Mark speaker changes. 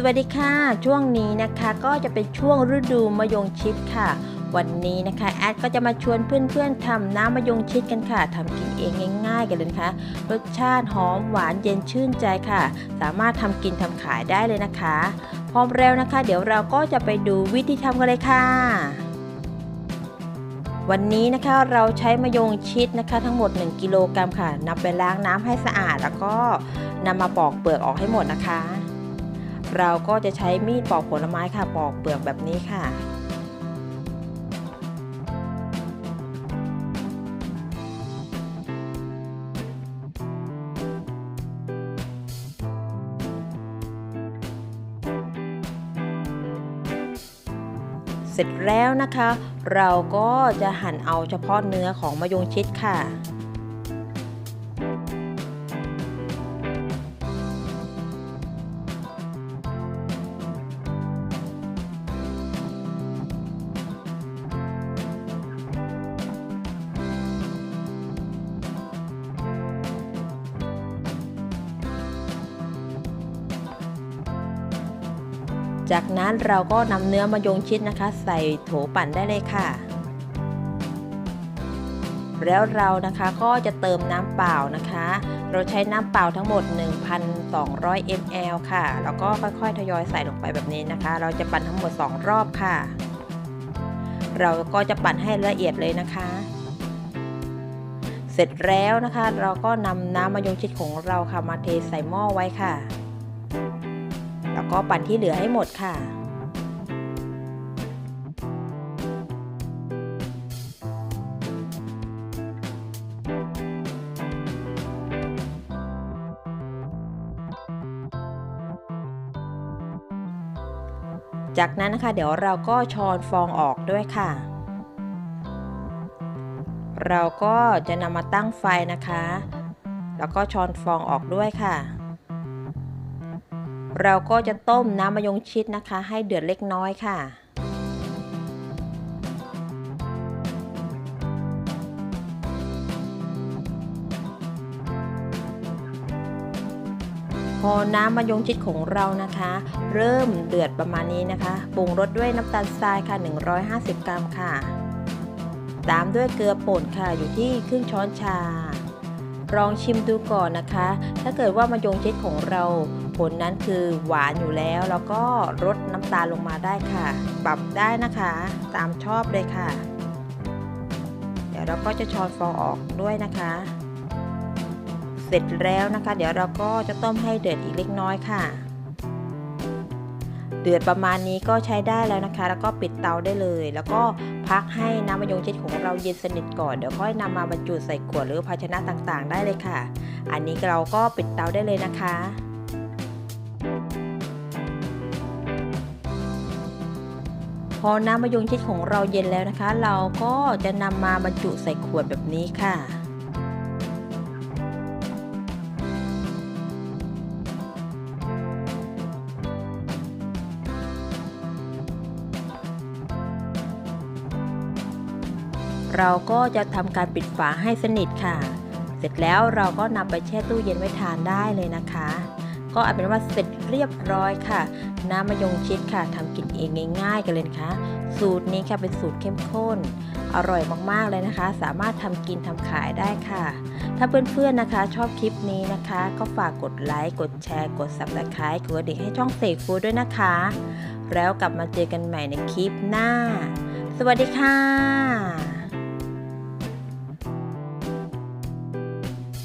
Speaker 1: สวัสดีค่ะ ช่วงนี้นะคะก็จะเป็นช่วงฤดูมะยงชิดค่ะ วันนี้นะคะแอดก็จะมาชวนเพื่อนๆทำน้ำมะยงชิดกันค่ะทำกินเองง่ายๆ กันเลยนะคะรสชาติหอมหวานเย็นชื่นใจค่ะ สามารถทำกินทำขายได้เลยนะคะ พร้อมแล้วนะคะ เดี๋ยวเราก็จะไปดูวิธีทำกันเลยค่ะวันนี้นะคะเราใช้มะยงชิดนะคะ ทั้งหมด 1 กิโลกรัมค่ะนำไปล้างน้ำให้สะอาด แล้วก็นำมาปอกเปลือกออกให้หมดนะคะ เราก็จะใช้มีดปอกผลไม้ค่ะปอกเปลือกแบบนี้ค่ะ เสร็จแล้วนะคะ เราก็จะหั่นเอาเฉพาะเนื้อของมะยงชิดค่ะ จากนั้นเราก็นำเนื้อมะยงชิดนะคะ ใส่โถปั่นได้เลยค่ะ แล้วเรานะคะก็จะเติมน้ำเปล่านะคะ เราใช้น้ำเปล่าทั้งหมด 1,200 ml ค่ะ แล้วก็ค่อยๆ ทยอยใส่ลงไปแบบนี้นะคะ เราจะปั่นทั้งหมด 2 รอบค่ะ เราก็จะปั่นให้ละเอียดเลยนะคะเสร็จแล้วนะคะ เราก็นำน้ำมะยงชิดของเราค่ะมาเทใส่หม้อไว้ค่ะ แล้วก็ปั่นที่เหลือให้หมดค่ะจากนั้นนะคะเดี๋ยวเราก็ช้อนฟองออกด้วยค่ะ เราก็จะนำมาตั้งไฟนะคะ แล้วก็ช้อนฟองออกด้วยค่ะ เราก็จะต้มน้ำมะยงชิดนะคะ ให้เดือดเล็กน้อยค่ะพอน้ำมะยงชิดของเรานะคะ เริ่มเดือดประมาณนี้นะคะปรุงรสด้วยน้ำตาลทรายค่ะ 150 กรัมค่ะ ตามด้วยเกลือป่นค่ะอยู่ที่ครึ่งช้อนชาลองชิมดูก่อนนะคะ ถ้าเกิดว่ามะยงชิดของเรา ผลนั้นคือหวานอยู่แล้ว แล้วก็ลดน้ำตาลลงมาได้ค่ะ ปรับได้นะคะ ตามชอบเลยค่ะ เดี๋ยวเราก็จะช้อนฟองออกด้วยนะคะ เสร็จแล้วนะคะ เดี๋ยวเราก็จะต้มให้เดือดอีกเล็กน้อยค่ะ เดือดประมาณนี้ก็ใช้ได้แล้วนะคะ แล้วก็ปิดเตาได้เลย แล้วก็พักให้น้ำมะยงชิดของเราเย็นสนิทก่อน เดี๋ยวค่อยนำมาบรรจุใส่ขวดหรือภาชนะต่างๆ ได้เลยค่ะ อันนี้เราก็ปิดเตาได้เลยนะคะ พอน้ำมะยงชิดของเราเย็นแล้วนะคะ เราก็จะนำมาบรรจุใส่ขวดแบบนี้ค่ะเราก็จะทำการปิดฝาให้สนิทค่ะ เสร็จแล้วเราก็นำไปแช่ตู้เย็นไว้ทานได้เลยนะคะ ก็เอาเป็นว่าเสร็จเรียบร้อยค่ะ น้ำมะยงชิดค่ะทำกินเองง่ายๆ กันเลยนะคะ สูตรนี้ค่ะเป็นสูตรเข้มข้น อร่อยมากๆเลยนะคะ สามารถทำกินทำขายได้ค่ะ ถ้าเพื่อนๆนะคะชอบคลิปนี้นะคะ ก็ฝากกดไลค์กดแชร์ กด subscribe กดกระดิ่งให้ช่องเสกฟูดด้วยนะคะ แล้วกลับมาเจอกันใหม่ในคลิปหน้า สวัสดีค่ะ